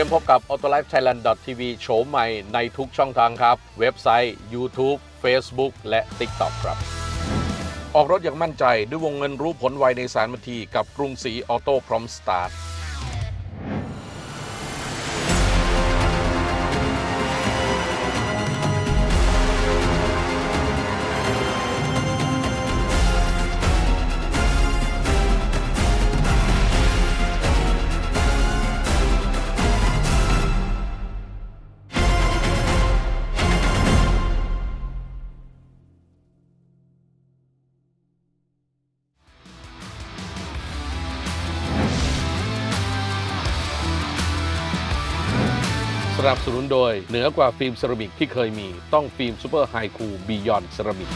รียมพบกับ autolifethailand.tv โฉมใหม่ในทุกช่องทางครับ เว็บไซต์ YouTube Facebook และ TikTok ครับ ออกรถอย่างมั่นใจด้วยวงเงินรู้ผลไวในสารนทีกับกรุงศรีออโต้พร้อมสตาร์ท สนับสนุนโดยเหนือกว่าฟิล์มเซรามิกที่เคยมีต้องฟิล์มซูเปอร์ไฮคูบียอนเซรามิก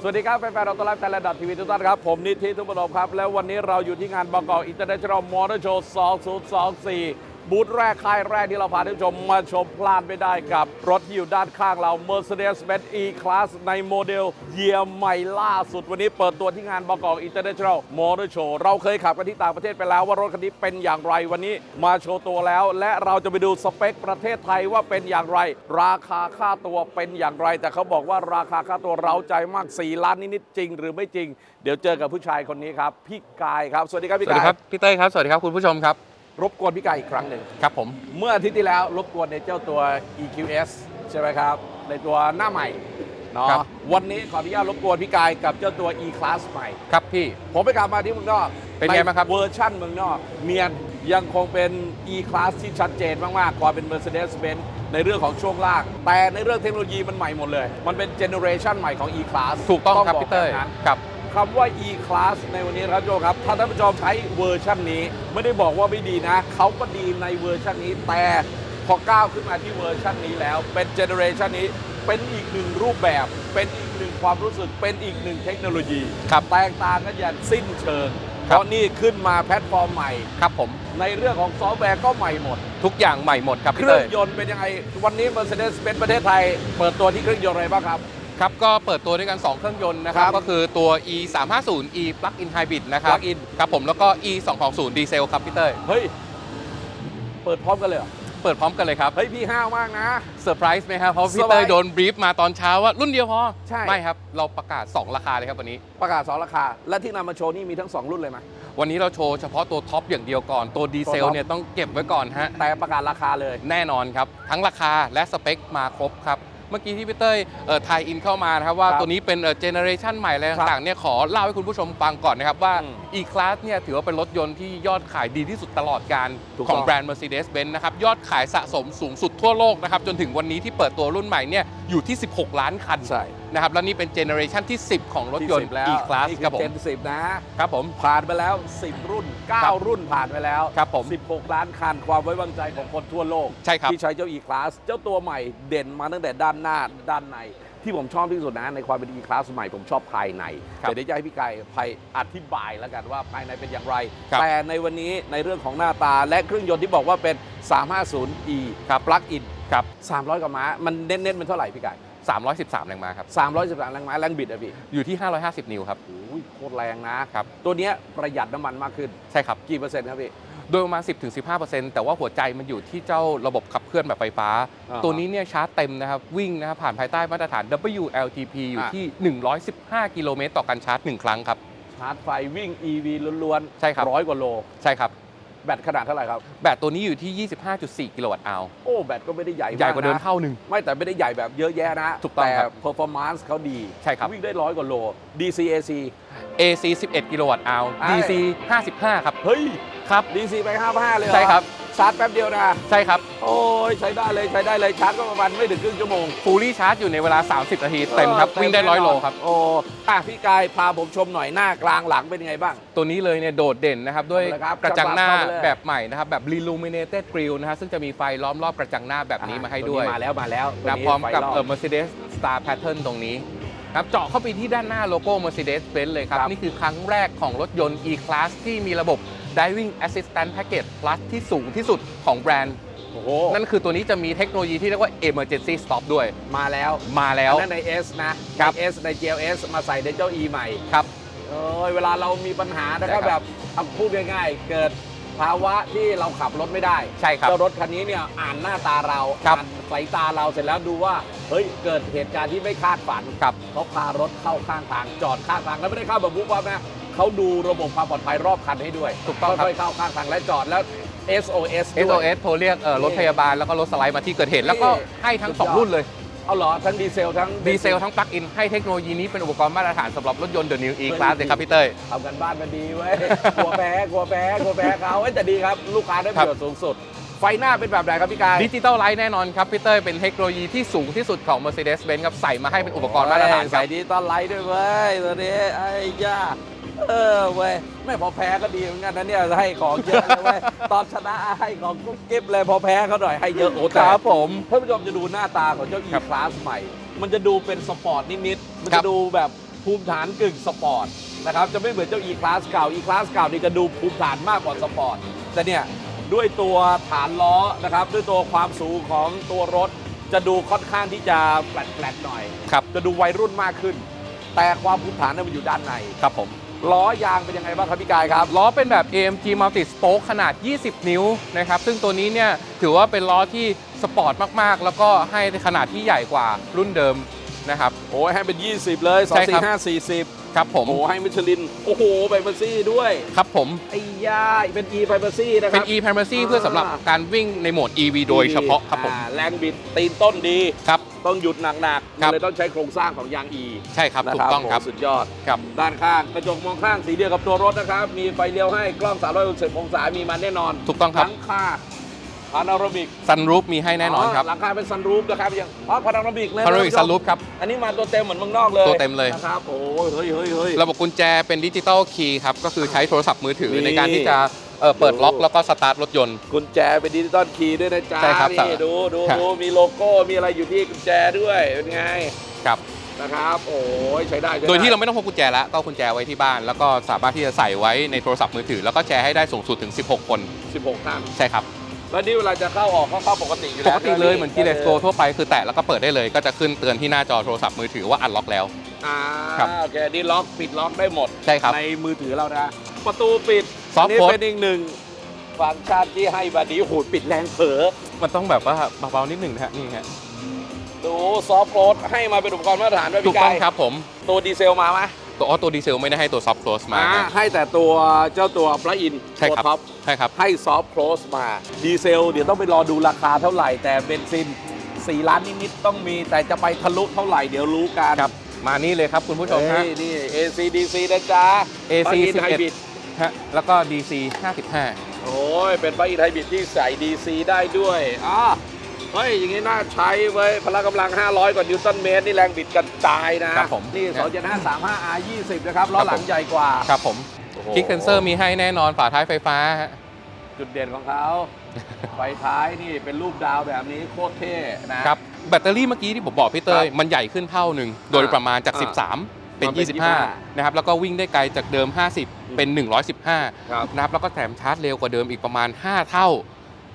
สวัสดีครับแฟนๆเราต้อนรับไทยและดับทีวีทุกท่านครับ ผมนิติทุพนมครับ แล้ววันนี้เราอยู่ที่งานบางกอกอินเตอร์เนชั่นแนลมอเตอร์โชว์ 2024 บูธแรกค่ายแรกที่เราพาท่านผู้ชมมาชมพลาดไม่ได้กับ รถที่อยู่ด้านข้างเรา Mercedes-Benz E-Class ในโมเดลเยียร์ใหม่ล่าสุดวันนี้เปิดตัวที่งานบางกอกอินเตอร์เนชั่นแนลมอเตอร์โชว์เราเคยขับกันที่ต่างประเทศไปแล้วว่ารถคันนี้เป็นอย่างไรวันนี้มาโชว์ตัวแล้ว และเราจะไปดูสเปคประเทศไทยว่าเป็นอย่างไร ราคาค่าตัวเป็นอย่างไร แต่เขาบอกว่าราคาค่าตัวเราใจมาก 4 ล้านนิดๆจริง หรือไม่จริง เดี๋ยวเจอกับผู้ชายคนนี้ครับพี่กายครับสวัสดีครับพี่สวัสกาดียครับพี่เต้ยครับสวัสดีครับคุณผู้ชมครับ รบกวนพี่กายอีกครั้งหนึ่งครับผม เมื่ออาทิตย์ที่แล้วรบกวนในเจ้าตัว EQS ใช่ไหมครับ ในตัวหน้าใหม่เนาะครับ วันนี้ขออนุญาตรบกวนพี่กายกับเจ้าตัว E-Class ใหม่ ครับพี่ ผมไปกลับมาที่เมืองนอกเป็นไงบ้างครับ เวอร์ชั่นเมืองนอก เมียนยังคงเป็น E-Class ที่ชัดเจนมากๆความเป็น Mercedes-Benz ในเรื่องของช่วงล่าง แต่ในเรื่องเทคโนโลยีมันใหม่หมดเลย มันเป็นเจเนอเรชันใหม่ของ E-Class ถูกต้องครับบพี่เต้ยแบบนั้น ครับ คำว่า E-Class ในวันนี้นะครับโจครับถ้าท่านผู้ชมใช้เวอร์ชันนี้ ไม่ได้บอกว่าไม่ดีนะ เขาก็ดีในเวอร์ชันนี้ แต่พอก้าวขึ้นมาที่เวอร์ชันนี้แล้ว เป็นเจเนอเรชันนี้เป็นอีกหนึ่งรูปแบบ เป็นอีกหนึ่งความรู้สึก เป็นอีกหนึ่งเทคโนโลยีครับแตกต่างกันอย่างสิ้นเชิงเพครับราะนี่ขึ้นมาแพลตฟอร์มใหม่ ครับผม ในเรื่องของซอฟต์แวร์ก็ใหม่หมด ทุกอย่างใหม่หมดครับเคพี่รื่อเต้งยยนต์เป็นยังไง วันนี้ Mercedes เป็นประเทศไทย เปิดตัวที่เครื่องยนต์อะไรบ้างครับ ครับก็เปิดตัวด้วยกัน 2 เครื่องยนต์นะครับ ครับก็คือตัว e 3 5 0 e plug-in hybrid นะครับ Plug-in ครับผมแล้วก็ e 2 2 0ดีเซลครับพี่เต้ยเฮ้ย เปิดพร้อมกันเลยเหรอ เปิดพร้อมกันเลยครับเฮ้ย พี่ห้าวมากนะ เซอร์ไพรส์ไหมครับ เพราะพี่สบายเต้ยโดนบรีฟมาตอนเช้าว่ารุ่นเดียวพอใช่ ไม่ครับ เราประกาศ 2 ราคาเลยครับวันนี้ ประกาศสองราคา และที่นำมาโชว์นี่มีทั้ง 2 รุ่นเลยไหม วันนี้เราโชว์เฉพาะตัวท็อปอย่างเดียวก่อน ตัวดีเซตัวลท็อป เนี่ยต้องเก็บไว้ก่อนฮะ แต่ประกาศราคาเลย แน่นอนครับ ทั้งราคาและสเปคมาครบครับ เมื่อกี้ที่พี่เต้ยเอ่อไทยอินเข้ามานะครับว่าครับตัวนี้เป็นเจเนอเรชันใหม่อะไรครับต่างๆเนี่ยขอเล่าให้คุณผู้ชมฟังก่อนนะครับว่าอืม E-Class เนี่ยถือว่าเป็นรถยนต์ที่ยอดขายดีที่สุดตลอดการถูกของต้องแบรนด์ Mercedes-Benz นะครับยอดขายสะสมสูงสุดทั่วโลกนะครับจนถึงวันนี้ที่เปิดตัวรุ่นใหม่เนี่ยอยู่ที่ 16 ล้านคันใช่นะครับแล้วนี่เป็นเจเนอเรชันที่ 10 ของรถยนต์ ที่10แล้ว E-Class นี่ครับผเจมนสิบนะครับผม ผ่านไปแล้ว 10 รุ่น ครับ9 รุ่นผ่านไปแล้วครับผม16 ล้านคันความไว้วางใจของคนทั่วโลก ใช่ครับที่ใช้เจ้า E-Class เจ้าตัวใหม่เด่นมาตั้งแต่ด้านหน้าด้านใน ที่ผมชอบที่สุดนะ ในความเป็น E-Class ใหม่ผมชอบภายในครับเดี๋ยวจะให้พี่ไก่ภัยอธิบายแล้วกันว่าภายในเป็นอย่างไร ครับ แต่ในวันนี้ในเรื่องของหน้าตาและเครื่องยนต์ที่บอกว่าเป็น 350e ครับ plug-in ครับ300กว่าม้ามันเน้นๆเป็นเท่าไหร่พี่ไก่ 313 แรงม้าครับ 313แรงม้าแรงบิดอะพี่ อยู่ที่ 550 นิวครับโอ้ยโคตรแรงนะครับ ตัวเนี้ยประหยัดน้ำมันมากขึ้น ใช่ครับ กี่เปอร์เซ็นต์ครับพี่ โดยประมาณ 10-15%แต่ว่าหัวใจมันอยู่ที่เจ้าระบบขับเคลื่อนแบบไฟฟ้า อ่าฮะตัวนี้เนี่ยชาร์จเต็มนะครับ วิ่งนะครับผ่านภายใต้มาตรฐาน WLTP อยู่อะ ที่ 115 กิโลเมตรต่อการชาร์จ 1 ครั้งครับ ชาร์จไฟวิ่ง EV ล้วนใช่ครับ ร้อยกว่าโล ใช่ครับ แบตขนาดเท่าไหร่ครับ แบตตัวนี้อยู่ที่ 25.4 กิโลวัตต์อาวโอ้แบตก็ไม่ได้ใหญ่ใหญ่กว่าเดิมนะเท่าหนึ่ง ไม่แต่ไม่ได้ใหญ่แบบเยอะแยะนะถูกต้องแต่ ครับ performance เขาดีใช่ครับ วิ่งได้ร้อยกว่าโล DCAC AC 11 กิโลวัตต์อาวไอ้ DC 55 ครับ เฮ้ย ครับ DC ไป55เลยเหรอใช่ครับ ชาร์จแป๊บเดียวนะ ใช่ครับ โอ้ยใช้ได้เลยใช้ได้เลยชาร์จก็ประมาณไม่ถึงครึ่งชั่วโมงฟูลี่ชาร์จอยู่ในเวลา 30 นาทีเต็มครับออวิ่งได้เต็มร้อยแน่นโลนครับ โอ้อะพี่กายพาผมชมหน่อยหน้ากลางหลังเป็นยังไงบ้าง ตัวนี้เลยเนี่ยโดดเด่นนะครับ ด้วยเอาละครับกระจังหน้าเข้าไปเลย แบบใหม่นะครับ แบบ Illuminated Grille นะฮะซึ่งจะมีไฟล้อมรอบกระจังหน้าแบบนี้มาให้ด้วย ตัวมาแล้วมาแล้วนะตัวพร้อมกับไฟบเอ่อ Mercedes Star Pattern ตรงนี้ครับเจาะเข้าไปที่ด้านหน้าโลโก้ Mercedes-Benz เลยครับ ครับ นี่คือครั้งแรกของรถยนต์ E-Class ที่มีระบบ Driving Assistant Package Plus ที่สูงที่สุดของแบรนด์ โอ้โหนั่นคือตัวนี้จะมีเทคโนโลยีที่เรียกว่า Emergency Stop ด้วย มาแล้วมาแล้ว อันนั่นใน S นะครับ ใน S ใน GLS มาใส่ในเจ้า E ใหม่ครับ เอ้ยเวลาเรามีปัญหานะคใช่รับครับแบบเอาพูดง่ายๆ เกิดภาวะที่เราขับรถไม่ได้ใช่ครับ เจ้ารถคันนี้เนี่ยอ่านหน้าตาเราครับ อ่านสายตาเราเสร็จแล้วดูว่า เฮ้ย เกิดเหตุการณ์ที่ไม่คาดฝัน ครับ เขาพารถเข้าข้างทางจอดข้างทางแล้วไม่ได้เข้าแบบบุ๊บวับนะ เขาดูระบบความปลอดภัยรอบคันให้ด้วยถูกต้องครับ ค่อยๆเข้าข้างทางและจอดแล้ว SOS ด้วย SOS โทรเรียกเอ่อรถพยาบาลแล้วก็รถสไลด์มาที่เกิดเหตุ แล้วก็ให้ทั้ง สุดยอด 2 รุ่นเลย เอาเหรอทั้งดีเซลทั้งดีเซลทั้งปลั๊กอิน ให้เทคโนโลยีนี้เป็นอุปกรณ์มาตรฐานสำหรับรถยนต์ The New E Class เลยครับพี่เต้ย ทำกันบ้านมาดีเว้ย กลัวแพ้กลัวแพ้กลัวแพ้เขาเอ้ยแต่ดีครับ ลูกค้าได้ประโยชน์สูงสุด ไฟหน้าเป็นแบบไหนครับพี่กาย ดิจิตอลไลท์แน่นอนครับพี่เต้ยเป็นเทคโนโลยีที่สูงที่สุดของ Mercedes-Benz ครับใส่มาให้เป็นอุปกรณ์มาตรฐานคใส่รับ ดิจิตอลไลท์ด้วยเว้ยตัวนี้ไอ้ย่า เออเว้ยไม่พอแพ้ก็ดีเหมือนกันนะเนี่ยให้ของเยอะเลยเว้ยตอนชนะให้ของกุ๊บกิ๊บเลยพอแพ้เขาหน่อยให้เยอะโอ้แต่ครับผมท่านผู้ชมจะดูหน้าตาของเจ้า E ครับ Class ใหม่ มันจะดูเป็นสปอร์ตนิดๆมันครัจะบ ดูแบบภูมิฐานกึ่งสปอร์ตนะครับจะไม่เหมือนเจ้า E Class เก่า E Class เก่านี่จะดูภูมิฐานมากกว่าสปอร์ตแต่เนี่ยด้วยตัวฐานล้อนะครับด้วยตัวความสูงของตัวรถ จะดูค่อนข้างที่จะแฟลตๆหน่อย ครับจะดูวัยรุ่นมากขึ้น แต่ความภูมิฐานเนี่ยมันอยู่ด้านใน ครับผม ล้อยางเป็นยังไงบ้างครับพี่กายครับ ล้อเป็นแบบ AMG Multi Spoke ขนาด 20 นิ้วนะครับ ซึ่งตัวนี้เนี่ยถือว่าเป็นล้อที่สปอร์ตมากๆ แล้วก็ให้ขนาดที่ใหญ่กว่ารุ่นเดิมนะครับ โอ้ยให้เป็น 20 เลย2ใช่ครับ4 5 40 ครับผม โอ้ให้มิชลิน โอ้โหไบเบอร์ซี่ด้วยครับผม ไอ้ย่าเป็น e ไ i เบอร์ซี่นะคเป็นรับ e primacy เพื่อสำหรับการวิ่งในโหมด EV โดยเฉพาะครับผม อ่าแรงบิดตีนต้นดี ครับ ต้องหยุดหนักๆครัมันบเลยต้องใช้โครงสร้างของยาง E ใช่ครับ นะถูกต้องครับโโหสุดยอด ครับ ด้านข้างกระจกมองข้างสีเดียวกับตัวรถนะครับ มีไฟเลี้ยวให้กล้อง 360 องศามีมาแน่นอน ถูกต้องครับหลังคา พานาโรมิกซันรูฟมีให้แน่นอนครับหลังคาเป็นซันรูฟนะครับยังอ๋อพานาโรมิกเลยะพารามิกท่ซัผู้นชรูฟครับอันนี้มาตัวเต็มเหมือนเมืองนอกเลยตัวเต็มเลยนะครับโอ้ยเฮ้ยเฮ้ยเฮ้ยระบบกุญแจเป็นดิจิตอลคีย์ครับก็คือใช้โทรศัพท์มือถือนี่ในการที่จะเอ่อเปิดล็อกแล้วก็สตาร์ทรถยนต์ กุญแจเป็นดิจิตอลคีย์ด้วยนะจ๊ะใช่ครับนี่ดูดูครับดูมีโลโก้มีอะไรอยู่ที่กุญแจด้วยเป็นไงครับนะครับโอ้ยใช้ได้ใช้ไโดยที่เราไม่ต้องพกกุญแจแล้วก็เอากุญแจไว้ที่บ้าน แล้วก็สามารถที่จะใส่ไว้ในโทรศัพท์มือถือ แล้วก็แชร์ให้ได้สูงสุดถึง 16 คน 16ท่านใช่ครับ แล้วนี่เวลาจะเข้าออกก็เข้าปกติอยู่ปแล้วกติเลยเหมือนกีเลสโกทั่วไปคือแตะแล้วก็เปิดได้เลย ก็จะขึ้นเตือนที่หน้าจอโทรศัพท์มือถือว่าอันล็อกแล้ว อ่าครับ โอเคนี่ล็อกปิดล็อกได้หมด ใช่ครับ ในมือถือเรานะ ประตูปิด Soft นี่ close เป็นอีกหนึ่งฟังก์ชันที่ให้บัดนี้โหดปิดแรงเผลอมันต้องแบบว่าเบาๆนิดหนึ่งนะฮะนี่ฮะดูซอฟต์โคลดให้มาเป็นอุปกรณ์มาตรฐานด้วยถูกพี่ต้องกายครับผม ตัวดีเซลมาไหม ตัวอ๋อตัวดีเซลไม่ได้ให้ตัวซอฟต์โคลสมา อ่าฮะให้แต่ตัวเจ้าตัวปลั๊กอินใช่ตัวครับ ท็อปใช่ครับ ให้ซอฟต์โคลสมา ดีเซล เดี๋ยวต้องไปรอดูราคาเท่าไหร่ แต่เบนซิน 4 ล้านนิดๆต้องมี แต่จะไปทะลุเท่าไหร่เดี๋ยวรู้กันครับ มานี่เลยครับคุณผู้ชมฮะ เฮ้ยนี่ AC DC นะจ๊ะ AC ปลั๊กอินไฮบริด 11ฮะแล้วก็ DC 55 โอ้ย เป็นปลั๊กอินไฮบริดที่ใส่ DC ได้ด้วยอ่า เฮ้ย อย่างงี้น่าใช้เว้ยพละกำลัง 500 กว่านิวตันเมตร นี่แรงบิดกระจายนะครับผมนี่275 35 R 20นะครับล้อหลังใหญ่กว่า ครับผมโอ้โหคลิกเซนเซอร์มีให้แน่นอนฝาท้ายไฟฟ้าฮะจุดเด่นของเขาไฟท้ายนี่เป็นรูปดาวแบบนี้โคตรเท่นะครับแบตเตอรี่เมื่อกี้ที่ผมบอกพี่เตยครับมันใหญ่ขึ้นเท่าหนึ่งโดยประมาณจากอ่า13เป็นมาเป็น 25 นะครับ แล้วก็วิ่งได้ไกลจากเดิม 50 เป็น 115ครับนะครับ แล้วก็แถมชาร์จเร็วกว่าเดิมอีกประมาณ 5 เท่า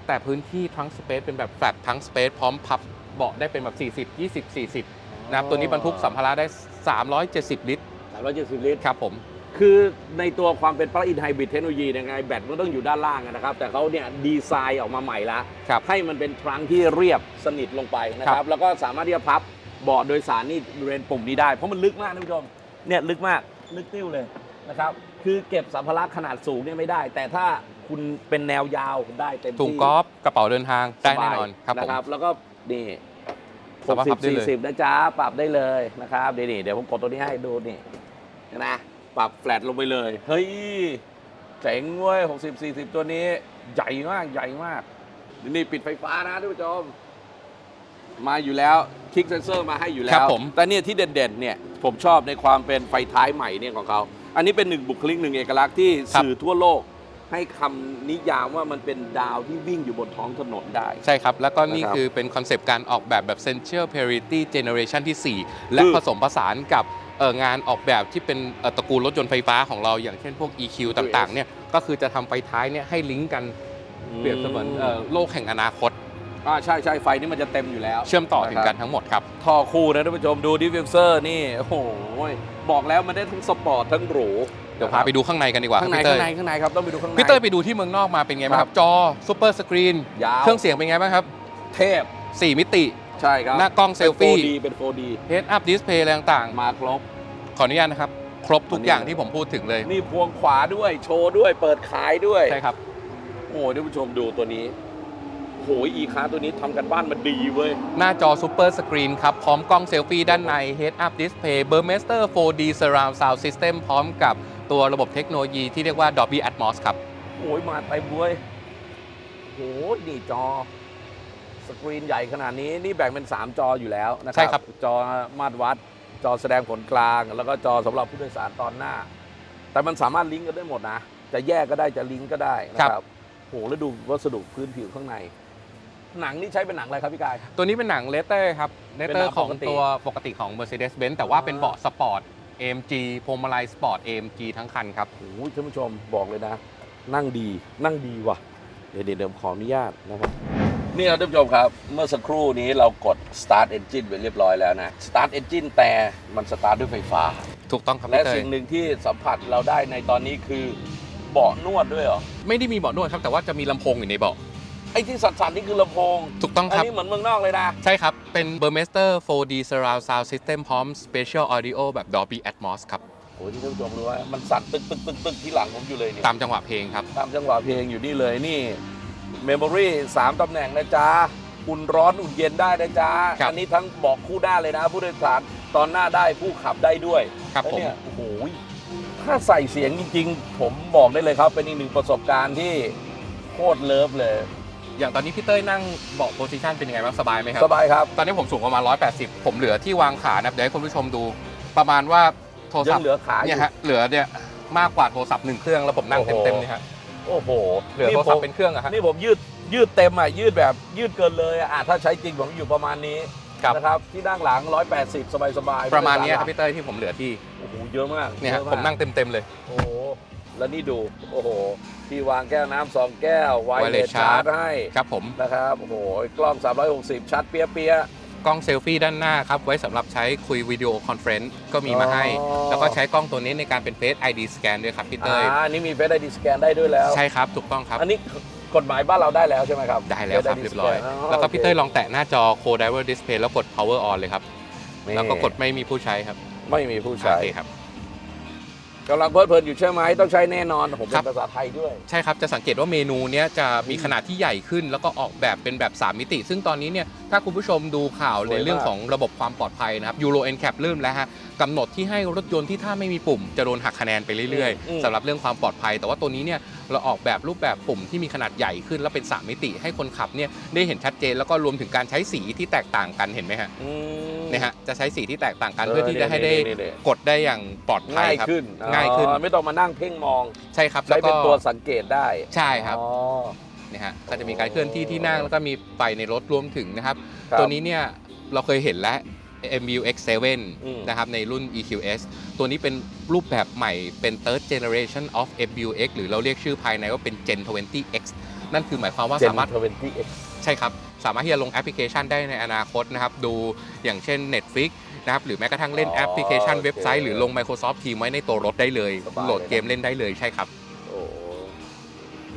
แต่พื้นที่ทั้งสเปซเป็นแบบแฟลตทั้งสเปซพร้อมพับเบาะได้เป็นแบบ 40 20 40นะครับตัวนี้บรรทุกสัมภาระได้ 370 ลิตร 370 ลิตร ครับผม คือในตัวความเป็นปลั๊กอินไฮบริดเทคโนโลยียังไงแบตมันต้องอยู่ด้านล่างอะนะครับ แต่เขาเนี่ยดีไซน์ออกมาใหม่ละครับให้มันเป็นทรังก์ที่เรียบสนิทลงไปนะคครัรับบแล้วก็สามารถที่จะพับเบาะโดยสารนี่บริเวณปุ่มนี้ได้ เพราะมันลึกมากท่านผู้ชม เนี่ยลึกมาก ลึกติ้วเลยนะครับ คือเก็บสัมภาระขนาดสูงเนี่ยไม่ได้ แต่ถ้า คุณเป็นแนวยาวได้เต็มที่ถุงกอล์ฟกระเป๋าเดินทางได้แน่นอนครับผมนะครับแล้วก็นี่สามารถปรับได้เลย60 40นะจ๊ะปรับได้เลยนะครับเดี๋ยวนี่เดี๋ยวผมกดตัวนี้ให้ดูนี่นะปรับแฟลตลงไปเลย เฮ้ยเจ๋งเว้ย60 40ตัวนี้ ใหญ่มากใหญ่มากนี่ปิดไฟฟ้านะท่านผู้ชมมาอยู่แล้วคลิกเซนเซอร์มาให้อยู่แล้ครัวบผมแต่เนี่ยที่เด่นๆเนี่ยผมชอบในความเป็นไฟท้ายใหม่เนี่ยของเขา อันนี้เป็นหนึ่งบุคลิกหนึ่งเอกลักษณ์ที่สื่อทั่วโลก ให้คำนิยามว่ามันเป็นดาวที่วิ่งอยู่บนท้องถนนได้ ใช่ครับ แล้วก็นี่นะครับคือเป็นคอนเซปต์การออกแบบแบบ Central Parity Generation ที่ 4 และคือ ผสมผสานกับเอ่องานออกแบบที่เป็นเอ่อตระกูลรถยนต์ไฟฟ้าของเราอย่างเช่นพวก EQ ต่างๆเนี่ยก็คือจะทำไฟท้ายเนี่ยให้ลิงก์กันเปรียบเสมือนเอ่อโลกแห่งอนาคต อ่าใช่ใช่ไฟนี่มันจะเต็มอยู่แล้ว เชื่อมต่อถึงกันทั้งหมดครับ ท่อคู่นะท่านผู้ชมดูดิฟฟิวเซอร์นี่ โอ้โหบอกแล้วมันได้ทั้งสปอร์ตทั้งหรู เดี๋ยวพาไปดูข้างในกันดีกว่าครัข้าบงในพี่เต้ข้างยในข้างในครับต้องไปดูข้างในพี่เต้ยไปดูที่เมืองนอกมาเป็นไงบ้างครับ จอซูเปอร์สกรีนยาวเครื่องเสียงเป็นไงบ้างครับ เทพ 4 มิติใช่ครับหน้ากล้องเซลฟี่เป็น 4D เฮดอัพดิสเพย์อะไรต่างมาครบๆขออนุญาตนะครับ ครบทุกอันนี้อย่างที่ผมพูดถึงเลย นี่พวงขวาด้วยโชว์ด้วยเปิดขายด้วย ใช่ครับ โอ้โหท่านผู้ชมดูตัวนี้โอ้โหอีคาตัวนี้ทำกันบ้านมาดีเว้ย หน้าจอซูเปอร์สกรีนครับ พร้อมกล้องเซลฟี่ด้านใน Head Up Display Burmester 4D Surround Sound System พร้อมกับ ตัวระบบเทคโนโลยีที่เรียกว่า Dolby Atmos ครับ โอ้ยมาเต็มเว้ยโอ้โหนี่จอ สกรีนใหญ่ขนาดนี้นี่แบ่งเป็น 3 จออยู่แล้วนะคใช่รับครับ จอมาตรวัด จอแสดงผลกลาง แล้วก็จอสำหรับผู้โดยสารตอนหน้า แต่มันสามารถลิงก์กันได้หมดนะ จะแยกก็ได้จะลิงก์ก็ได้นะครับโอ้โหแล้วดูวัสดุพื้นผิวข้างใน หนังนี่ใช้เป็นหนังอะไรครับพี่กาย ตัวนี้เป็นหนังเลเตอร์ครับเลเป็นเตหอนังร์ของปกติตัวปกติของ Mercedes-Benz แต่ว่าเป็นอ่าเบาะสปอร์ต AMG พวงมาลัยสปอร์ต AMG ทั้งคันครับโอ้ยท่านผู้ชมบอกเลยนะ นั่งดีนั่งดีว่ะเดี๋ยวเดี๋ยวเดี๋ยวขออนุญาตนะครับ นี่ครับท่านผู้ชมครับ เมื่อสักครู่นี้เรากด start engine ไปเรียบร้อยแล้วนะ start engine แต่มันสตาร์ทด้วยไฟฟ้า ถูกต้องครับและพี่เตย สิ่งหนึ่งที่สัมผัสเราได้ในตอนนี้คือเบาะนวดด้วยเหรอ ไม่ได้มีเบาะนวดครับ แต่ว่าจะมีลำโพงอยู่ในเบาะ ไอ้ที่สั่นๆนี่คือลำโพงถูกต้องอัครับ นี้เหมือนเมืองนอกเลยนะ ใช่ครับ เป็น Burmester 4D Surround Sound System พร้อม Special Audio แบบ Dolby Atmos ครับ โอ้ยที่ท่านผู้ชมรู้ว่ามันสั่นตึกตึกตึกตึกที่หลังผมอยู่เลยเนี่ยตามจังหวะเพลงครับ ตามจังหวะเพลงอยู่นี่เลยนี่เมมโมรี่สามตำแหน่งนะจ๊ะอุ่นร้อนอุ่นเย็นได้นะจ๊ะครับ อันี้ทั้งบอกคู่ด้านเลยนะ ผู้โดยสารตอนหน้าได้ผู้ขับได้ด้วย ครับแล้วผม เนี่ยโอ้โหถ้าใส่เสียงจริงๆ ผมบอกได้เลยครับ เป็นอีกหนึ่งประสบการณ์ที่โคตรเลิฟเลย อย่างตอนนี้พี่เต้ยนั่งเบาะโพซิชันเป็นยังไงบ้างสบายไหมครับ สบายครับตอนนี้ผมสูงประมาณ 180 ผมเหลือที่วางขานะครับเดี๋ยวให้คุณผู้ชมดู ประมาณว่าโทรยัศัพงท์เหลือขาอเนี่ยยู่ ฮะเหลือเนี่ยมากกว่าโทรศัพท์หนึ่งเครื่องแล้วผมนั่งโอ้โห เต็มๆเนี่ยฮะโอ้โหเหลือโทรศัพท์เป็นเครื่องอะฮะ นี่ผมยืดยืดเต็มอะยืดแบบยืดเกินเลยอะอะถ้าใช้จริงผมอยู่ประมาณนี้ครับ นะครับที่นั่งหลัง 180 สบายๆประมาณเนี้ยครับไพี่เต้ยที่ผมเหลือที่โอ้โหเยอะมากเนี่ยฮะอะากผมนั่งเต็มๆเลย โอ้โหแล้วนี่ดูโอ้โห ที่วางแก้วน้ำสองแก้วไวเลส wireless ชาร์จ charge ให้ครับผมนะครับโอ้โหกล้อง 360 ชัดเปียเปียกล้องเซลฟี่ด้านหน้าครับ ไว้สำหรับใช้คุยวิดีโอคอนเฟรนซ์ก็มีมาให้อ๋อแล้วก็ใช้กล้องตัวนี้ในการเป็น Face ID Scan ด้วยครับพี่อ่าเต้ยอันนี่มีเฟซไอดีสแกนได้ด้วยแล้ว ใช่ครับ ถูกต้องครับ อันนี้กฎหมายบ้านเราได้แล้วใช่ไหมครับ ได้แล้วครับ Face ID เรียบร้อย scan แล้วก็พี่เต้ยโลองแตะหน้าจอ Co Driver Display แล้วกด Power On เลยครับนี่แล้วก็กดไม่มีผู้ใช้ครับ ไม่มีผู้ใช้โอเคครับ กำลังเพลิดเพลินอยู่ใช่ไหมต้องใช้แน่นอนผมครัเป็นบภาษาไทยด้วย ใช่ครับ จะสังเกตว่าเมนูเนี้ยจะมีขนาดที่ใหญ่ขึ้น แล้วก็ออกแบบเป็นแบบ 3 มิติ ซึ่งตอนนี้เนี่ยถ้าคุณผู้ชมดูข่าวสวยในเรื่องมากของระบบความปลอดภัยนะครับ Euro NCAP เริ่มแล้วฮะกำหนดที่ให้รถยนต์ที่ถ้าไม่มีปุ่ม จะโดนหักคะแนนไปเรื่อยอืม ๆสำหรับเรื่องความปลอดภัย แต่ว่าตัวนี้เนี่ยเราออกแบบรูปแบบปุ่มที่มีขนาดใหญ่ขึ้น แล้วเป็น 3 มิติ ให้คนขับเนี่ยได้เห็นชัดเจนแล้วก็รวมถึงการใช้สีที่แตกต่างกันเห็นไหมฮะ อืมเนี่ยฮะจะใช้สีที่แตกต่างกันเพื่อที่จะให้ได้นี่นี่กดได้อย่างปลอดภัยง่ายครับขึ้นง่ายขึ้นอ๋อไม่ต้องมานั่งเพ่งมองใช่ครับใช้เป็นแล้ก็ตัวสังเกตได้ใช่ครับอ๋อนะฮะก็จะมีการเคลื่อนที่ที่นั่งแล้วก็มีไฟในรถรวมถึงนะครับครับตัวนี้เนี่ยเราเคยเห็นแล้ว MBUX7 อืมนะครับในรุ่น EQS ตัวนี้เป็นรูปแบบใหม่เป็น third generation of MBUX หรือเราเรียกชื่อภายในว่าเป็น Gen 20X นั่นคือหมายความว่า Gen สามารถ 20X ใช่ครับ สามารถที่จะลงแอปพลิเคชันได้ในอนาคตนะครับดูอย่างเช่น Netflix นะครับหรือแม้กระทั่งเล่นอ๋อแอปพลิเคชันโอเคเว็บไซต์ หรือลง Microsoft Teams ไว้ในตัวรถได้เลย สบายเลยโหลดเกมเล่นได้เลยใช่ครับ โอ้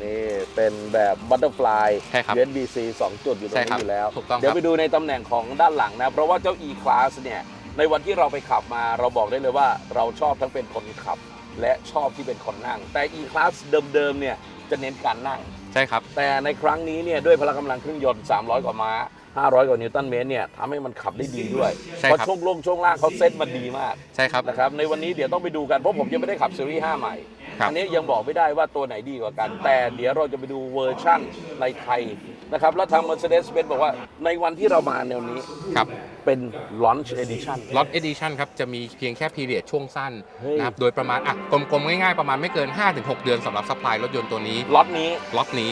นี่เป็นแบบบัตเตอร์ฟลาย ใช่ครับ USB-C 2 จุดอยู่ตรงใช่ครันี้บอยู่แล้ว ถูกต้องเดี๋ยควรับ ไปดูในตำแหน่งของด้านหลังนะ เพราะว่าเจ้า E-Class เนี่ย ในวันที่เราไปขับมาเราบอกได้เลยว่าเราชอบทั้งเป็นคนขับ และชอบที่เป็นคนนั่ง แต่ E-Class เดิมๆเนี่ยจะเน้นการนั่ง ใช่ครับ แต่ในครั้งนี้เนี่ยด้วยพละกำลังเครื่องยนต์ 300 กว่าม้า 500 กว่านิวตันเมตรเนี่ยทำให้มันขับได้ดีด้วย ใช่เพราะครับช่วงลงช่วงล่างเขาเซตมาดีมากใช่ครับ นะครับในวันนี้เดี๋ยวต้องไปดูกันเพราะผมยังไม่ได้ขับซีรีส์5ใหม่ ครับ อันี้ยังบอกไม่ได้ว่าตัวไหนดีกว่ากัน แต่เดี๋ยวเราจะไปดูเวอร์ชั่นในไทยนะครับแล้วทาง Mercedes-Benz บอกว่าในวันที่เรามาแนวนี้ ครับ เป็น Launch Edition ล็อตเอดิชันครับ จะมีเพียงแค่พีเรียดช่วงสั้นเฮ้ย นะครับ โดยประมาณ อะ กลมๆ ง่ายๆ ประมาณไม่เกิน 5-6 เดือนสำหรับซัพพลายรถยนต์ตัวนี้ ล็อตนี้ ล็อตนี้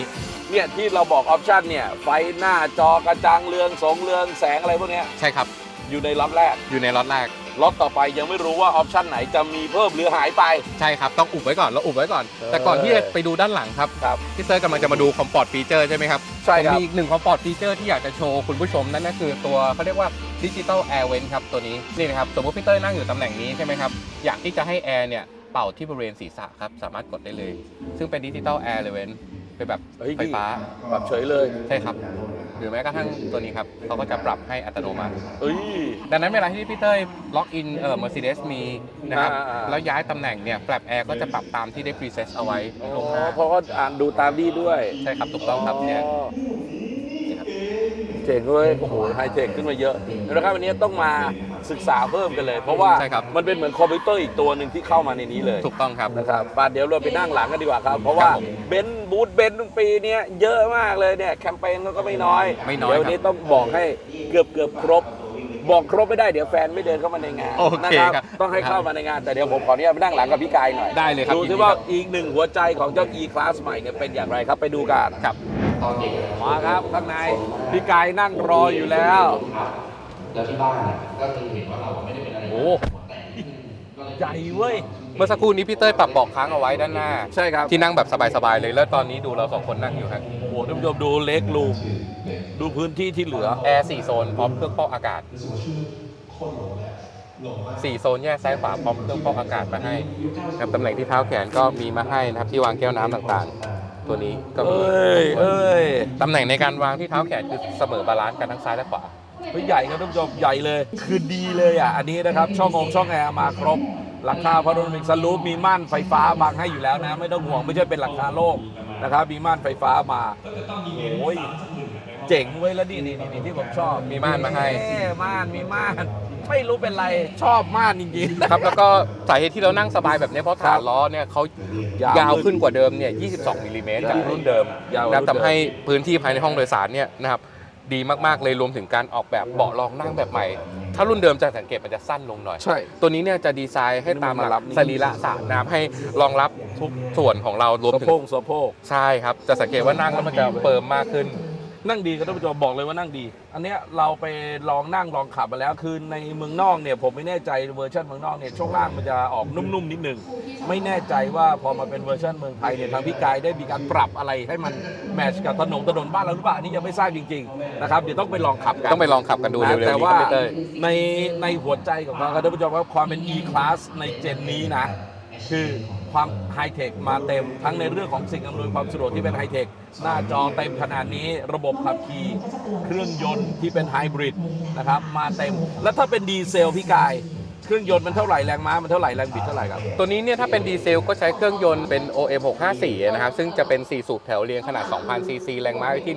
เนี่ยที่เราบอกออปชันเนี่ย ไฟหน้าจอกระจังเรืองสองเรืองแสงอะไรพวกเนี้ยใช่ครับ อยู่ในล็อตแรกอยู่ในล็อตแรก ล็อตต่อไปยังไม่รู้ว่าออปชันไหนจะมีเพิ่มหรือหายไป ใช่ครับ ต้องอุบไว้ก่อนเราอุบไว้ก่อนเออแต่ก่อนที่จะไปดูด้านหลังครับครับ พี่เตอร์กำลังจะมาดูคอมฟอร์ตฟีเจอร์ใช่ไหมครับใช่ครับ ผมมีอีกหนึ่งคอมฟอร์ตฟีเจอร์ที่อยากจะโชว์คุณผู้ชมนั่นก็คือตัวเขาเรียกว่าดิจิตอลแอร์เวนครับตัวนี้นี่นะครับสมมติพี่เตอร์นั่งอยู่ตำแหน่งนี้ใช่ไหมครับอยากที่จะให้แอร์เนี่ยเป่าที่บริเวณศีรษะครับสามารถกดได้เลย ซึ่งเป็นดิจิตอลแอร์เลเวน เป็นแบบเฮ้ยไฟฟ้าแบบเฉยเลย ใช่ครับ หรือแม้กระทั่งตัวนี้ครับเขาก็จะปรับให้อัตโนมัติเอ้ย ดังนั้นเวลาที่พี่เต้ยล็อกอินเอ่อ Mercedes มีนะครับ อ่าอ่าแล้วย้ายตำแหน่งเนี่ย แฟลปแอร์ก็จะปรับตามที่ได้พรีเซตเอาไว้ลงหน้าเพราะเขาอ่านดูตามดีด้วย ใช่ครับ ถูกต้องครับเนี่ย อ๋อ เจ๋งเลยโอ้โหไฮเทคขึ้นมาเยอะแล้วนะครับวันนี้ต้องมาศึกษาเพิ่มกันเลย เพราะว่าใช่ครับ มันเป็นเหมือนคอมพิวเตอร์อีกตัวหนึ่งที่เข้ามาในนี้เลยถูกต้องครับ นะครับปาเดี๋ยวเราไปนั่งหลังกันดีกว่าครับ เพราะว่าครับผมเบนซ์บูธเบนซ์ปีเนี้ยเยอะมากเลยเนี่ยแคมเปญเขาก็ไม่น้อยไม่น้อยเดี๋ยววันนี้ต้องบอกให้เกือบเกือบครบ บอกครบไม่ได้เดี๋ยวแฟนไม่เดินเข้ามาในงานโอเคนะครับต้องให้เข้ามาในงานแต่เดี๋ยวผมขออนุญาตไปนั่งหลังกับพี่กายหน่อยได้เลยครับดูยินดีที่ว่าครับ อีกหนึ่งหัวใจของเจ้า E Class ใหม่เนี่ยเป็นอย่างไรครับไปดูกัน ครับ มาครับข้างในพี่กายนั่งรออยู่แล้วแล้วที่บ้านเนี่ยก็คือเห็นว่าเราไม่ได้เป็นอะไรโอ้ใหญ่เว้ยเมื่อสักครู่นี้พี่เต้ยปรับเบาะค้างเอาไว้ด้านหน้า ใช่ครับ ที่นั่งแบบสบาย ๆ เลย แล้วตอนนี้ดูเราสองคนนั่งอยู่ครับโอ้โหท่านผู้ชมดูเล็กลูมดูพื้นที่ที่เหลือ แอร์4โซน พร้อมเครื่องฟอกอากาศ4โซนแยกซ้ายขวาพร้อมเครื่องฟอกอากาศมาให้นะครับตำแหน่งที่เท้าแขนก็มีมาให้นะครับที่วางแก้วน้ำต่างๆ ตัวนี้ก็เอมี้ยเอ้ยตำแหน่งในการวางที่เท้าแขนคือเสมอบาลานซ์กันทั้งซ้ายและขวา เฮ้ยใหญ่ครับท่านผู้ชมใหญ่เลย คือดีเลยอะ อันนี้นะครับ ช่ององช่องแอร์มาครบ หลังคาพาโนรามิกสลูปมีม่านไฟฟ้าบังให้อยู่แล้วนะ ไม่ต้องห่วงไม่ใช่เป็นหลังคาโล่งนะครับ มีม่านไฟฟ้ามาโอ้ยเจ๋งเว้ยแล้วนี่นี่นี่ที่ผมชอบมีม่านมาให้ เอ้ม่านมีม่าน ไม่รู้เป็นไรชอบม่านจริงๆ ครับแล้วก็สาเหตุที่เรานั่งสบายแบบนี้เพราะฐานล้อเนี่ยเขายาวยาวขึ้นกว่าเดิมเนี่ย 22มิลลิเมตรจากรุ่นเดิมยาวกว่านะรุ่นเดิมทำให้พื้นที่ภายในห้องโดยสารเนี่ยนะครับดีมากๆเลยรวมถึงการออกแบบเบาะรองนั่งแบบใหม่ ถ้ารุ่นเดิมจะสังเกตมันจะสั้นลงหน่อย ใช่ ตัวนี้เนี่ยจะดีไซน์ให้ตามหมารัลับกนี่สรีระศาสตร์นะครับให้รองรับทุกส่วนของเรารวมสะถึงโพกสะโพกใช่ครับจะสังเกตว่านั่งแล้วมันจะเฟิร์มมากขึ้น นั่งดีครับท่านผู้ชมบอกเลยว่านั่งดี อันเนี้ยเราไปลองนั่งลองขับมาแล้ว คือในเมืองนอกเนี่ยผมไม่แน่ใจเวอร์ชันเมืองนอกเนี่ยช่วงล่างมันจะออกนุ่มๆนิดนึงไม่แน่ใจว่าพอมาเป็นเวอร์ชันเมืองไทยเนี่ยทางพี่กายได้มีการปรับอะไรให้มันแมทช์กับถนนถนนบ้านเราหรือเปล่าอันนี่ยังไม่ทราบจริงๆนะครับเดี๋ยวต้องไปลองขับกัน ต้องไปลองขับกันดูนะเร็วๆแต่นี้ว่าครับพี่เต้ย ในในหัวใจของเขาครับท่านผู้ชมว่าความเป็น E Class ในเจนนี้นะ คือ ความไฮเทคมาเต็ม ทั้งในเรื่องของสิ่งอำนวยความสะดวกที่เป็นไฮเทค หน้าจอเต็มขนาดนี้ระบบขับขี่เครื่องยนต์ที่เป็นไฮบริดนะครับมาเต็ม และถ้าเป็นดีเซลพี่กาย เครื่องยนต์มันเท่าไหร่แรงม้ามันเท่าไหร่แรงบิดเท่าไหร่ครับ ตัวนี้เนี่ยถ้าเป็นดีเซลก็ใช้เครื่องยนต์เป็น OM 654นะครับ ซึ่งจะเป็น 4 สูบแถวเรียงขนาด 2,000 ซีซีแรงม้าอยู่ที่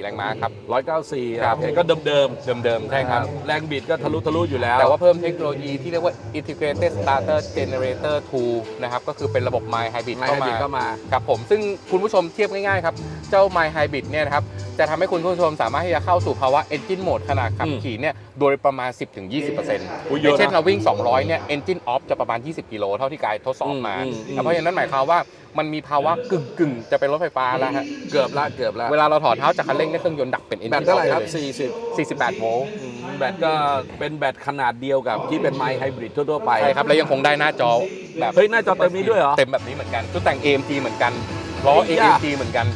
194 แรงม้าครับ 194ครับโอเคก็เดิมเดิมเดิมๆๆใช่ครับ แรงบิดก็ทะลุทะลุอยู่แล้ว แต่ว่าเพิ่มเทคโนโลยีที่เรียกว่า Integrated Starter Generator 2นะครับ ก็คือเป็นระบบ My Hybrid My เข้ามา Hybrid เข้ามา ครับผม ซึ่งคุณผู้ชมเทียบง่ายๆครับ เจ้า My Hybrid เนี่ยนะครับ จะทำให้คุณผู้ชมสามารถที่จะเข้าสู่ภาวะ Engine Mode ขนาดขับอืมขี่เนี่ย โดยประมาณ 10-20%อุ๊ยอเยอะนะย่างเช่นเราวิ่ง 200 เนี่ย Engine Off จะประมาณ 20 กิโลเท่าที่กายทดสอบมาอืมอืม แล้วเพราะฉะนั้นหมายความว่ามันมีภาวะกึ่งๆจะเป็นรถไฟฟ้าแล้วฮะ เกือบละเกือบละเวลาเราถอดเท้าจากคันเร่งเนี่ยเครื่องยนต์ดับเป็นแบ Engine ตเท่าไหร่ Off ครับได้เลย40 48 โวลต์อืมแบตก็เป็นแบตขนาดเดียวกับที่เป็นไมค์ไฮบริดทั่วๆไปใช่ครับ แล้วยังคงได้หน้าจอแบบเฮ้ยหน้าจอเต็มนี้ด้วยเหรอ เต็มแบบนี้เหมือนกันชุดแต่ง AMG เหมือนกันล้อ เฮ้ยยาก AMG เหมือนกัน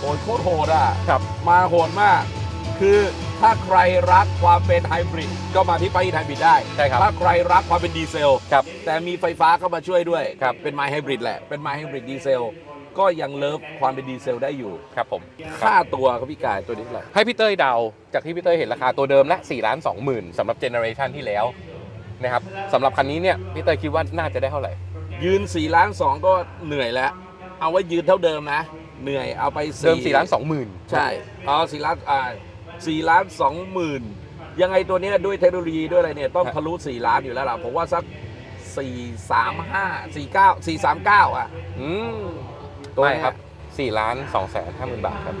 โอ้ยโคตรโหดอะ ครับ มาโหดมาก คือถ้าใครรักความเป็นไฮบริดก็มาที่ไปไฮบริดได้ใช่ครับถ้าใครรักความเป็นดีเซลครับแต่มีไฟฟ้าเข้ามาช่วยด้วย ครับ เป็นไมค์ไฮบริดแหละ เป็นไมค์ไฮบริดดีเซล ก็ยังเลิฟความเป็นดีเซลได้อยู่ ครับผมค่าตัวครับพี่กายตัวนี้เท่าไหร่ให้พี่เต้ยเดา จากที่พี่เต้ยเห็นราคาตัวเดิมและ4ล้าน2หมื่นสำหรับเจเนอเรชันที่แล้วนะครับสำหรับคันนี้เนี่ยพี่เต้ยคิดว่าน่าจะได้เท่าไหร่ ยืน4ล้าน2ก็เหนื่อยแล้ว เอาไว้ยืนเท่าเดิมนะ เหนื่อยเอาไปเดิม4ล้าน2หมื่นใช่อ๋อสี่ล้านอ่า สี่ล้านสองหมื่นยังไงตัวเนี้ยด้วยเทคโนโลยีด้วยอะไรเนี่ยต้องทะลุสี่ล้านอยู่แล้วล่ะผมว่าสักสี่สามห้าสี่เก้าสี่สามเก้าอะ อืมตัวไม่เนี้ยครับ4ล้าน2แสนห้าหมื่นบาทครับ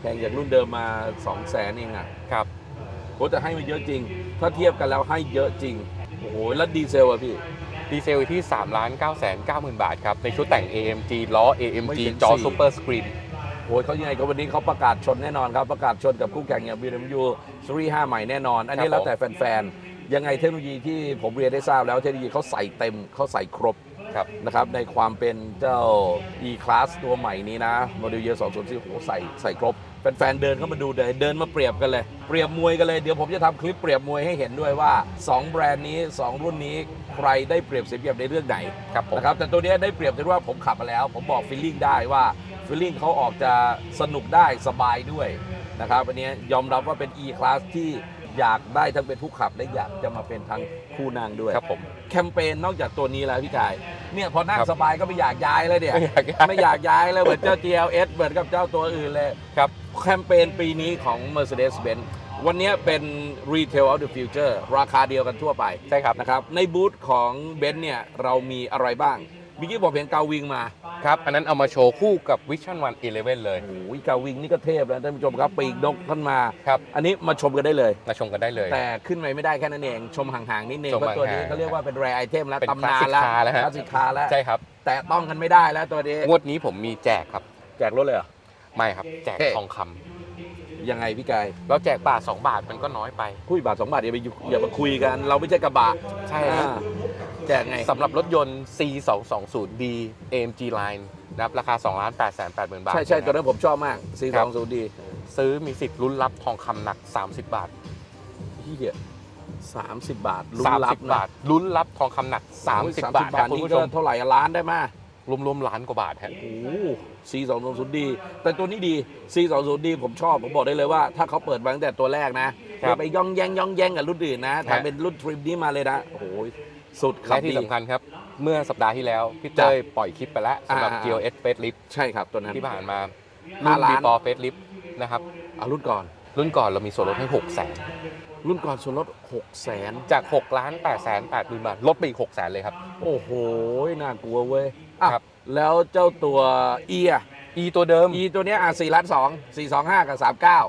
แพงจากรุ่นเดิมมาสองแสนเองอะครับโหแต่ให้มาเยอะจริง ถ้าเทียบกันแล้วให้เยอะจริง โอ้โหแล้วดีเซลอะพี่ ดีเซลอยู่ที่3ล้าน9แสน9หมื่นบาทครับ ในชุดแต่ง AMG ล้อ ไม่ AMG ถึงจอสี่ ซูเปอร์สกรีน โอ้ยเขายังไงก็วันนี้เขาประกาศชนแน่นอนครับ ประกาศชนกับคู่แข่งอย่าง BMW Series 5ใหม่แน่นอน อันนี้ครับแล้วแต่แฟนๆ ยังไงเทคโนโลยีที่ผมเรียนได้ทราบแล้วเทคโนโลยีเขาใส่เต็มเขาใส่ครบครับนะครับในความเป็นเจ้า E-Class ตัวใหม่นี้นะโมเดลเยอร์204โหใส่ใส่ครบ แฟนๆเดินเข้ามาดูเลยเดินมาเปรียบกันเลย เปรียบมวยกันเลย เดี๋ยวผมจะทำคลิปเปรียบมวยให้เห็นด้วยว่า 2 แบรนด์นี้ 2 รุ่นนี้ใครได้เปรียบเสียเปรียบในเรื่องไหนครับผม นะครับแต่ตัวเนี้ยได้เปรียบที่ว่าผมขับมาแล้ว ผมบอกฟีลลิ่งได้ว่าฟีลลิ่งเขาออกจะสนุกได้สบายด้วยนะครับอันเนี้ยยอมรับว่าเป็น E Class ที่ อยากได้ทั้งเป็นผู้ขับและอยากจะมาเป็นทั้งคู่นั่งด้วยครับผม แคมเปญนอกจากตัวนี้แล้วพี่กาย เนี่ยพอนั่งครับสบายก็ไม่อยากย้ายเลยเนี่ยไม่อยากย้าย ไม่อยากย้ายเลยเหมือนเจ้า GLS เหมือนกับเจ้าตัวอื่นเลย ครับ แคมเปญปีนี้ของ Mercedes-Benz วันนี้เป็น Retail of the Future ราคาเดียวกันทั่วไปใช่ครับ นะครับ ในบูธของ b e n z เนี่ยเรามีอะไรบ้าง เมื่อกี้บอกเห็นกาวิงมาครับ อันนั้นเอามาโชว์คู่กับ Vision One Eleven เลยโอ้ยกาวิงนี่ก็เทพแล้วท่านผู้ชมครับปีกนกท่านมาครับอันนี้มาชมกันได้เลย มาชมกันได้เลย แต่ขึ้นไปไม่ได้แค่นั้นเอง ชมห่างๆนิดนึงชมเพราะตัวนี้ห่างๆเขาเรียกว่าเป็นแรไอเทมแล้วเป็นตำนานแล้ว classic car แล้วฮะคลาสสิกคาร์แล้วใช่ครับ แต่ต้องกันไม่ได้แล้วตัวนี้งวดนี้ผมมีแจกครับ แจกรถเลยเหรอไม่ครับ แจกเฮ้ทองคำยังไงพี่กายแล้วแจกบาท 2 บาทมันก็น้อยไปคุยบาทสองบาทอย่าไปอยู่อย่ามาคุยกัน เราไม่ใช่กระบะใช่ครับอ่า แจกไง สำหรับรถยนต์ C 2 2 0 D AMG Line นะครับราคา2ล้าน8 8 0 0 0 0 บาทใช่ใช่ะคตัวรับนั้นผมชอบมาก4 2 0ดีซื้อมีสิทธิ์ลุ้นรับทองคำหนัก 30 บาทที่เหี้ยสามสิบบาทลุ้นรับ30บาทลุ้นรับทองคำหนัก 30 บาทครับคุณนี่ผู้ก็ชมเท่าไหร่อะล้านได้มารวมๆล้านกว่าบาทฮะ โอ้ซีสองศูนย์ดีแต่ตัวนี้ดีซีสองศูนย์ดีผมชอบ ผมบอกได้เลยว่า ถ้าเขาเปิดมาตั้งแต่ตัวแรกนะ ครับอย่าไปย่องแย่งย่องแย่งกับรุ่นอื่นนะฮะถ้าเป็นรุ่นทริปนี้มาเลยนะ โอ้โห สุดขับและที่ดี สำคัญครับ เมื่อสัปดาห์ที่แล้ว พี่เต้ยปล่อยคลิปไปแล้วสำหรับ อ่า GLS Facelift ใช่ครับตัวนั้น ที่ผ่านมาห้ารุ่นล้าน Before Facelift นะครับ เอารุ่นก่อน รุ่นก่อนเรามีส่วนลดให้ 6 0 0 0 0รุ่นก่อนส่วนลด6 0 0 0 0 0จาก 6 ล้าน8แสน8หมื่นบาท ลดไปอีก 6 0 0 0 0เลยครับ โอ้โห น่ากลัวเว้ยอะครับ แล้วเจ้าตัว E อะ E ตัวเดิม E ตัวเนี้ยอะ4ล้าน2 4 2 5กับ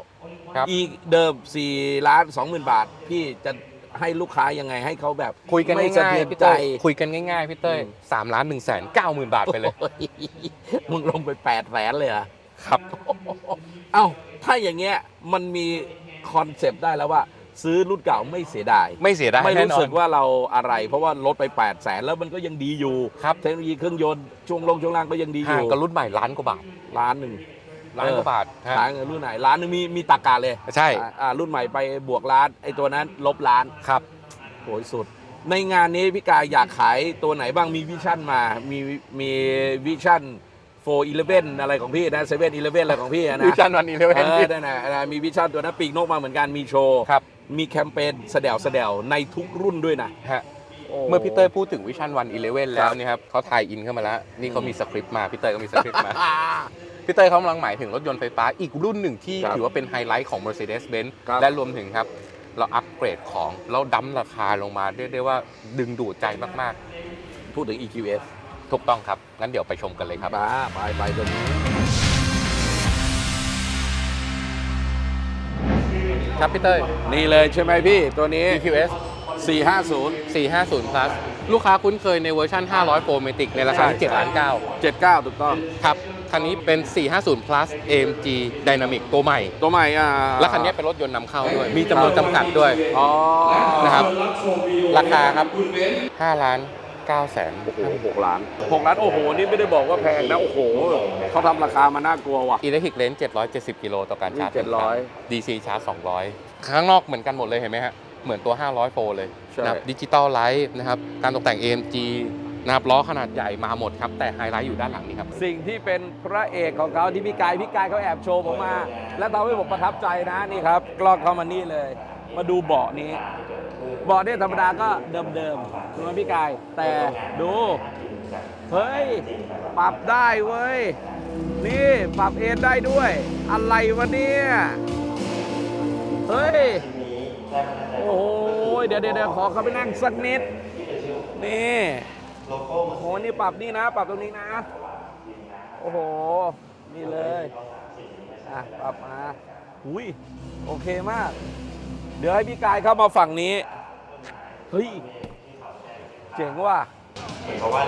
39ครับ E เดิม4ล้าน2หมื่นบาท พี่จะ ให้ลูกค้ายังไงให้เขาแบบคุยกันไม่สะง่ายเทือนๆพี่ใจ เต้ยคุยกันง่ายๆพี่เต้ยอืม สามล้านหนึ่งแสนเก้าหมื่นบาทไปเลย โอ้ยมึงลงไป8แสนเลยเหรอะครับ เอ้า ถ้าอย่างเงี้ยมันมีคอนเซปต์ได้แล้วว่า ซื้อรุ่นเก่าไม่เสียดาย ไม่เสียดายไม่แน่รู้นอสึน กว่าเราอะไร เพราะว่าลดไป8 0 0แสนแล้วมันก็ยังดีอยู่ ครับ เทคโนโลยีเครื่องยนต์ช่วงลงช่วงล่างก็ยังดีอห่างยู่กับรุ่นใหม่ล้านกว่าบาท ล้านหนึ่ง ล้านกว่าบาทฮะขายเงินรุ่นไหนล้านหนึงมีมีตักกาเลยใช่อ่าอ่ารุ่นใหม่ไปบวกล้านไอ้ตัวนั้นลบล้านครับโหยสุด ในงานนี้พี่กายอยากขายตัวไหนบ้างมีวิชั่นมา มีมีวิชั่น411อะไรของพี่นะ7 11อะไรของพี่อะนะวิชันวันนี้เลยเออนั่นนะนะมีวิชั่นตัวนั้นปีกนกมาเหมือนกันมีโชว์ครับมีแคมเปญแสดวแสดวในทุกรุ่นด้วยนะฮะ เมื่อพี่เต้ยพูดถึงวิชั่นวันอีเลเว่นคแล้รัวบเนี่ยครับเขาถ่ายอินเข้ามาแล้ว นี่เขามีสคริปต์มา พี่เต้ยก็มีสคริปต์มาอ่าพี่เต้ยเขากำลังหมายถึงรถยนต์ไฟฟ้าอีกรุ่นหนึ่งที่ครับถือว่าเป็นไฮไลท์ของ Mercedes-Benz ครับและรวมถึงครับ เราอัปเกรดของเราดั้มราคาลงมาเรียกได้ว่าดึงดูดใจมากพูดถึง EQS ๆถูกต้องครับงั้นเดี๋ยวไปชมกันเลยครับมาไปไปตัวนี้ครับพี่เต้ยนี่เลยใช่ไหมพี่ตัวนี้ EQS 450 450 plus ลูกค้าคุ้นเคยในเวอร์ชัน500 Pro Matic ในราคาที่ใช่7ล้าน9 79 ถูกต้อง ครับ คันนี้เป็น 450 plus AMG Dynamic ตัวใหม่ ตัวใหม่อ่าและคันนี้เป็นรถยนต์นำเข้าด้วย มีจำนวนจำกัดด้วย อ๋อ นะครับ ราคาครับ 5 ล้าน9แสนโอ้โหหกล้านหกล้าน โอ้โห นี่ไม่ได้บอกว่าแพงนะ โอ้โห เขาทำราคามาน่ากลัวว่ะ Electric Range 770 กิโลต่อการชาร์จนี่700 DC ชาร์จ200 ข้างนอกเหมือนกันหมดเลยเห็นไหมฮะ เหมือนตัว 500 โฟเลยใช่นะครับดิจิตอลไลท์นะครับการตกแต่ง AMG นะครับล้อขนาดใหญ่มาหมดครับ แต่ไฮไลท์อยู่ด้านหลังนี้ครับ สิ่งที่เป็นพระเอกของเขาที่พี่กายพี่กายเขาแอบโชว์ผมมา และทำให้ผมประทับใจนะนี่ครับ กล้องเข้ามานี่เลย มาดูเบาะนี้เบาะเนี่ยธรรมดาก็เดิมๆถูกไหมพี่กาย แต่ดู เฮ้ย ปรับได้เว้ย นี่ปรับเอนได้ด้วย อะไรวะเนี่ย เฮ้ยโอ้โหเดี๋ยวเดี๋ยวเดี๋ยวขอเข้าไปนั่งสักนิด นี่โอ้โหนี่ปรับนี่นะ ปรับตรงนี้นะ โอ้โห นี่เลยอะปรับมาหุยโอเคมาก เดี๋ยวให้พี่กายเข้ามาฝั่งนี้ เฮ้ย เจ๋งว่ะ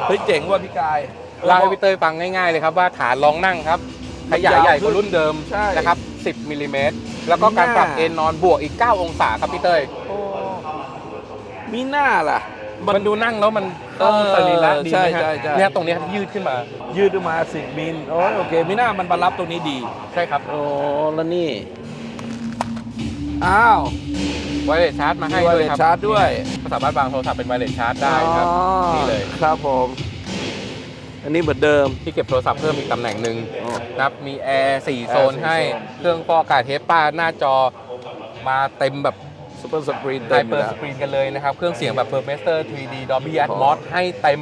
เฮ้ยเจ๋งว่ะพี่กายเล่าให้พี่เต้ยฟังง่ายๆเลยครับว่าฐานรองนั่งครับ ขยายใหญ่กว่ารุ่นเดิมใช่นะครับ 10มิลลิเมตรแล้วก็การปรับมีหน้าเอนนอนบวกอีก 9 องศาครับพี่เต้ยโอ้ มีหน้าล่ะ มันดูนั่งแล้วมันเออสรีระดีไหมใช่ฮะใช่ใช่ เนี่ยตรงเนี้ยยืดขึ้นมา ยืดออกมาสิบมิลโอ้ยโอเค มีหน้ามันบรรลับตรงนี้ดี ใช่ครับโอ้แล้วนี่ อ้าว ไวเลสชาร์จมาให้มีด้วย wireless ครับ charge ด้วย ก็สามารถวางโทรศัพท์เป็นไวเลสชาร์จได้ครับ อ๋อนี่เลย ครับผม อันนี้เหมือนเดิม ที่เก็บโทรศัพท์เพิ่มอีกตำแหน่งหนึ่งอ๋อนะครับมีแอร์4แอร์โซนสี่ให้โซน เครื่องฟอกอากาศเทปป้าหน้าจอมาเต็มแบบ ซูเปอร์สกรีนไฮเต็มเปอร์แล้สว กรีนกันเลยนะครับ เครื่องเสียงแบบ p e r m e s t e r 3D Dolby Atmos ให้เต็ม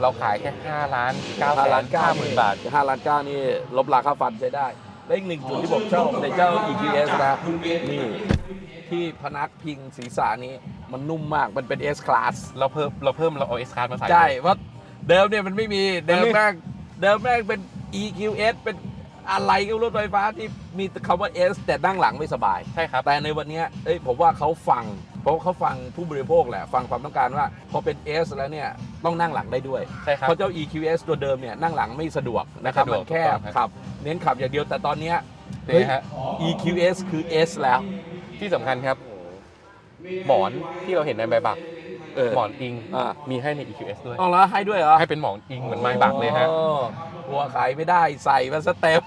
เราขายแค่5ล้าน9ห้าแสล้านนเก้า5หมื่นบาทห้าล้านเก้านี่ลบราคาฟันใช้ได้และอีกหนึ่งจุดที่ผมชอบในเจ้า EQS นะนี่ที่พนักพิงศีรษะนี้มันนุ่มมากมันเป็น S Class เราเพิ่มเราเพิ่มเราเอา S card มาใส่ ใช่เพราะเดิมเนี่ยมันไม่มีเดิมมันไม่แม่งเดิมแม่งเป็น EQS เป็น อะไรก็รถไฟฟ้าที่มีคำว่า S แต่นั่งหลังไม่สบาย ใช่ครับ แต่ในวันเนี้ยเอ้ยผมว่าเขาฟัง เพราะเขาฟังผู้บริโภคแหละ ฟังความต้องการว่า พอเป็น S แล้วเนี่ยต้องนั่งหลังได้ด้วย ใช่ครับ เพราะเจ้า EQS ตัวเดิมเนี่ยนั่งหลังไม่สะดวกนะครับไม่สะดวมักนแค่ถูกต้องครับขับ เน้นขับอย่างเดียวแต่ตอนเนี้ยนี่เฮ้ยฮะ EQS คือ S แล้ว ที่สำคัญครับ หมอนที่เราเห็นในใบบักเออหมอนอิงอ่ามีให้ใน EQS ด้วยเอาละให้ด้วยเหรอให้เป็นหมอนอิงเหมือนไม้บักเลยฮะ โอ้กลัวขายไม่ได้ใส่มาสเต็ม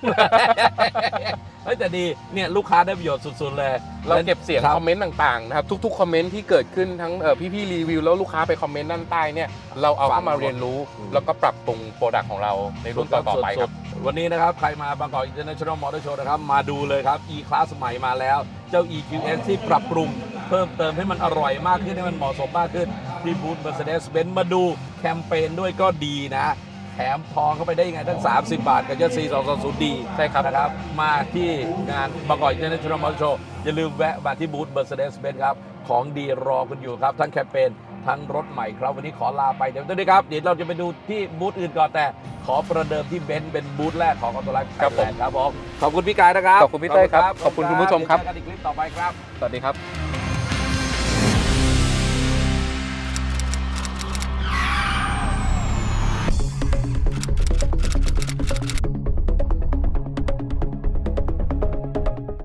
เฮ้ยแต่ดีเนี่ยลูกค้าได้ประโยชน์สุดๆเลย เราเก็บเสียงครับคอมเมนต์ต่างๆนะครับทุกๆคอมเมนต์ที่เกิดขึ้นทั้งเอ่อพี่ๆรีวิวแล้วลูกค้าไปคอมเมนต์ด้านใต้เนี่ยเราเอาเข้ามาเรียนรู้อืมแล้วก็ปรับปรุงโปรดักต์ของเราในรุ่นต่อๆไปครับสุดๆวันนี้นะครับ ใครมาบางกอก International Motor Show นะครับ มาดูเลยครับ E Class ใหม่มาแล้ว เจ้า EQS ที่ปรับปรุงเพิ่มเติมให้มันอร่อยมากขึ้นให้มันเหมาะสมมากขึ้นที่บูธ Mercedes-Benz มาดูแคมเปญด้วยก็ดีนะ แถมทองเข้าไปได้ยังไงตั้ง 30 บาทกับเจ้า C220D ใช่ครับนะครับ มาที่งานบางกอก International Motor Show อย่าลืมแวะมาที่บูธ Mercedes-Benz ครับของดีรอคุณอยู่ครับ ทั้งแคมเปญทั้งรถใหม่ครับ วันนี้ขอลาไปเดี๋ยวด้วยครับ เดี๋ยวเราจะไปดูที่บูธอื่นก่อนแต่ ขอประเดิมที่เบนซ์เป็นบูธแรกของออโตไลฟ์ครับผมครับผมขอบคุณพี่กายนะครับขอบคุณพี่เต้ยครับขอบคุณคุณผู้ชมครับเดี๋ยวเจอกันอีกคลิปต่อไปครับ สวัสดีครับ